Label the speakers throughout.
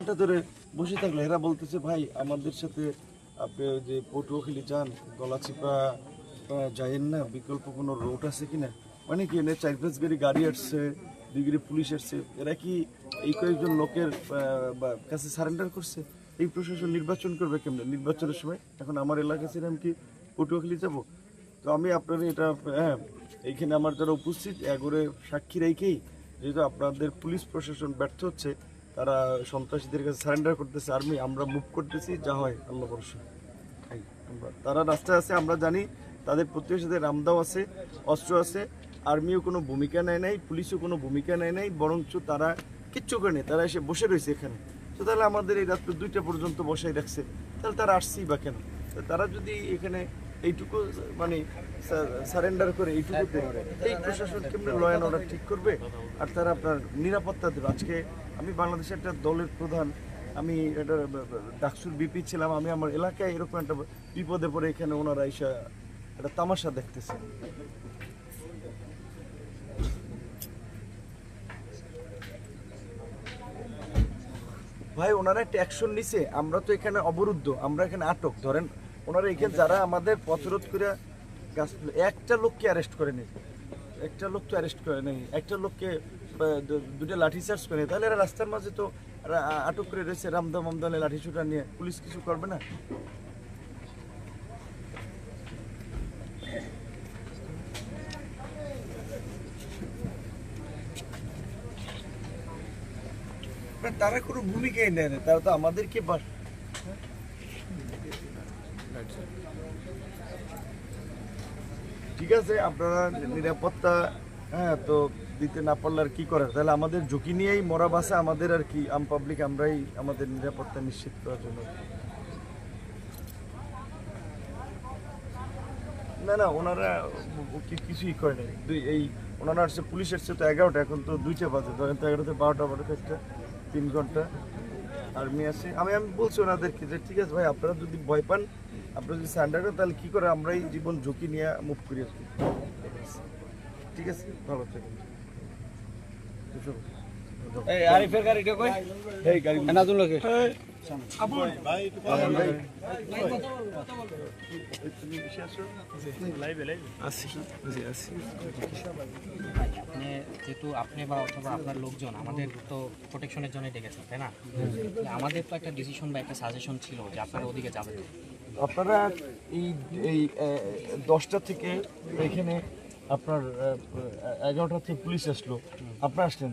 Speaker 1: ঘণ্টা ধরে বসে থাকলে। এরা বলতেছে, ভাই, আমাদের সাথে আপনি যে পটুয়াখালী যান, গলাচিপা যাইয়েন না, বিকল্প কোনো রোড আছে মানে কি, এনে চার পাঁচ গাড়ি গাড়ি আসছে, দুই পুলিশ আসছে। এরা কি এই কয়েকজন লোকের কাছে সারেন্ডার করছে? এই প্রশাসন নির্বাচন করবে কেমনে? নির্বাচনের সময়? এখন আমার এলাকা ছেড়ে আমি কি, পটুয়াখালী যাব? তো আমি আপনার এটা হ্যাঁ এইখানে আমার যারা উপস্থিত, এগোরে সাক্ষী রেখেই যেহেতু আপনাদের পুলিশ প্রশাসন ব্যর্থ হচ্ছে তারা সন্ত্রাসীদের কাছে সারেন্ডার করতেছে আর্মি আমরা মুভ করতেছি, যা হয়, আল্লাহ ভরসা। আমরা- তারা রাস্তায় আছে, আমরা জানি, তাদের প্রতিবেশীদের রামদাও আছে, অস্ত্র আছে আর্মিও কোনো ভূমিকা নেয় নাই, পুলিশও কোনো ভূমিকা নেয় নাই, বরঞ্চ তারা কিচ্ছু করে নেই, তারা এসে বসে রয়েছে এখানে। তো তাহলে আমাদের এই রাত্র দুইটা পর্যন্ত বসাই রাখছে, তাহলে তারা আসছেই বা কেন? তারা যদি এখানে এইটুকু মানে সারেন্ডার করে এইটুকুতে এই প্রশাসন কেমনি ল অ্যান্ড অর্ডার ঠিক করবে? আর তারা আপনার নিরাপত্তা দেবে। আজকে আমি বাংলাদেশের একটা দলের প্রধান, আমি এটা ডাকসুর বিপি ছিলাম। আমি আমার এলাকায় এরকম একটা বিপদে পড়ে এখানে ওনারা এসে একটা তামাশা দেখতেছে। ভাই, ওনারা একটা অ্যাকশন নিছে। আমরা তো এখানে অবরুদ্ধ। আমরা এখানে আটক। ধরেন ওনারা এখানে যারা আমাদের পথরোধ করে গাছ একটা লোককে অ্যারেস্ট করে নেই। একটা লোক তো অ্যারেস্ট করে নেই। একটা লোককে দুটো লাঠি চার্জ করে নেই। তাহলে এরা রাস্তার মাঝে তো আটক করে রয়েছে রামদা মামদালে লাঠি ছুটা নিয়ে। পুলিশ কিছু করবে না? না, তারা কোনো ভূমিকাই নেয় না। তারা তো আমাদেরকে ঠিক আছে, আপনারা নিরাপত্তা হ্যাঁ তো দিতে না পারলে আর কি করার তাহলে আমাদের ঝুঁকি নিয়েই মরা বাসা আমাদের আর কি, আম পাবলিক আমরাই আমাদের নিরাপত্তা নিশ্চিত করার জন্য। না না, ওনারা কিছুই করে নাই। দুই, এই ওনারা আসছে, পুলিশ এসছে তো এগারোটা, এখন তো দুইটা বাজে। ধরেন তো এগারোতে বারোটা বারোটা, একটা, তিন ঘণ্টা। আর্মি আছে আমি আমি বলছি ওনাদেরকে যে, ঠিক আছে ভাই, আপনারা যদি ভয় পান আপনারা যদি স্যান্ডার করেন তাহলে কী করে আমরাই জীবন ঝুঁকি নিয়ে মুভ করি কি? ঠিক আছে ভালো থাকেন।
Speaker 2: এই আরিফের গাড়িটা কই?
Speaker 1: এই গাড়ি
Speaker 2: নাজুল
Speaker 3: যেহেতু আপনি বা অথবা আপনার লোকজন আমাদের তো প্রোটেকশনের জন্য ডেকেছেন তাই না? আমাদের তো একটা ডিসিশন বা একটা সাজেশন ছিল যে আপনারা ওদিকে যাবেন।
Speaker 1: আপনারা এই এই দশটা থেকে এখানে আপনার এগারোটা থেকে পুলিশ আসলো। আপনারা আসলেন?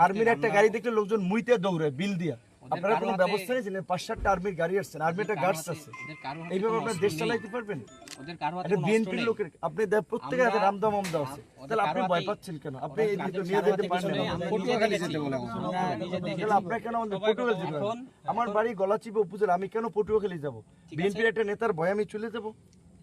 Speaker 1: আর্মির একটা
Speaker 3: আমরা-
Speaker 1: গাড়ি দেখলে লোকজন মুইতে দৌড়ে বিল দিয়া। আপনারা কোনো ব্যবস্থা পাঁচ সাতটা আর্মির গাড়ি আসছেন আর্মি একটা গার্ডস আছে। এইভাবে আপনার দেশ চালাইতে পারবেন? এটা বিএনপির লোকের আপনি প্রত্যেকের হাতে
Speaker 3: আমরা-
Speaker 1: রামদাম আমদা আছে তাহলে আপনি ভয় পাচ্ছেন কেন? আপনি এই দিকে নিয়ে যেতে
Speaker 3: আমরা।
Speaker 1: তাহলে আপনার কেন আমাদের পটুয়াখালী যেতে বাড়ি গলাচিপা উপজেলা আমি কেন পটুয়াখালী যাব? বিএনপির একটা নেতার ভয় আমি চলে যাব।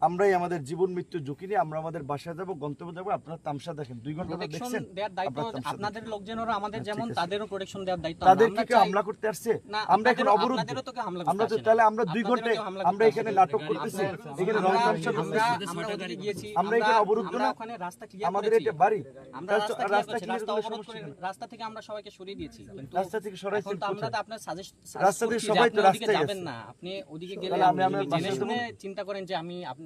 Speaker 1: আমরাই আমাদের জীবন মৃত্যু ঝুঁকি নিয়ে আমরা আমাদের বাসায় যাব গন্তব্য যাব। আপনারা তামসা দেখেন। দুই
Speaker 3: ঘণ্টা
Speaker 1: দেখছেন?
Speaker 3: আপনাদের লোকজনেরও আমাদের
Speaker 1: হ্যাঁ,
Speaker 3: যেমন তাদেরও প্রোটেকশন দেওয়ার দায়িত্ব।
Speaker 1: তাদের কি হামলা করতে আসছে? আমরা এখন
Speaker 3: করতে
Speaker 1: আমরা তো তাহলে আমরা দুই ঘন্টায় আমরা এখানে নাটক করতেছি। এখানে রং তামসা
Speaker 3: আমরা-
Speaker 1: করতেছি।
Speaker 3: আমরা
Speaker 1: এখানে অবরুদ্ধ না?
Speaker 3: ওখানে রাস্তা ক্লিয়ার
Speaker 1: আমাদের এটা বাড়ি।
Speaker 3: আমরা
Speaker 1: রাস্তা- করলে
Speaker 3: অবরোধ করে রাস্তা থেকে আমরা সবাইকে সরিয়ে দিয়েছি। কিন্তু
Speaker 1: রাস্তা থেকে সরাইছেন
Speaker 3: এখন তো আমরা তো আপনার সাজেস্ট
Speaker 1: রাস্তা থেকে সবাই তো রাস্তায়
Speaker 3: যাবেন না। আপনি ওদিকে গেলে আপনি জেনে শুনে চিন্তা করেন যে আমি আপনি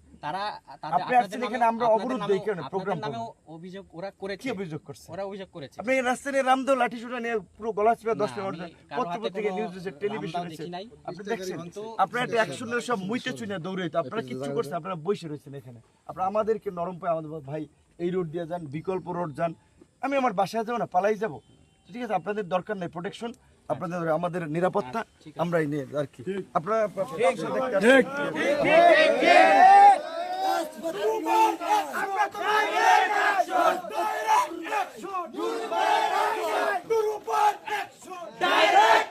Speaker 3: তারা
Speaker 1: আপনি আসছেন এখানে, আমরা অবরোধ দেই কেন? প্রোগ্রাম
Speaker 3: নামেও অভিযোগ ওরা করেছে।
Speaker 1: কি অভিযোগ করছে?
Speaker 3: ওরা অভিযোগ করেছে।
Speaker 1: আপনি এই রাস্তায় নিয়ে লাঠি সুটা নিয়ে পুরো গলা চিপে দশ
Speaker 3: না,
Speaker 1: টাকা
Speaker 3: আমি কারও
Speaker 1: পত্র
Speaker 3: হাতে
Speaker 1: পত্রিকা
Speaker 3: কোনো
Speaker 1: নিউজ দিচ্ছে টেলিভিশন
Speaker 3: নাই।
Speaker 1: আপনি দেখছেন
Speaker 3: কিন্তু
Speaker 1: আপনারা একটা অ্যাকশনের সব মুইতে চুনে দৌড়াইতো। আপনারা কিচ্ছু করছেন আপনারা বসে রয়েছেন এখানে। আপনারা আমাদেরকে নরম পায় আমাদের ভাই এই রোড দিয়ে যান বিকল্প রোড যান। আমি আমার বাসায় যাব না পালাই যাব। ঠিক আছে আপনাদের দরকার নেই প্রোটেকশন আপনাদের আমাদের নিরাপত্তা আমরাই নিয়ে আর কি। আপনারা ডাইরেক্ট 100 ডাইরেক্ট 100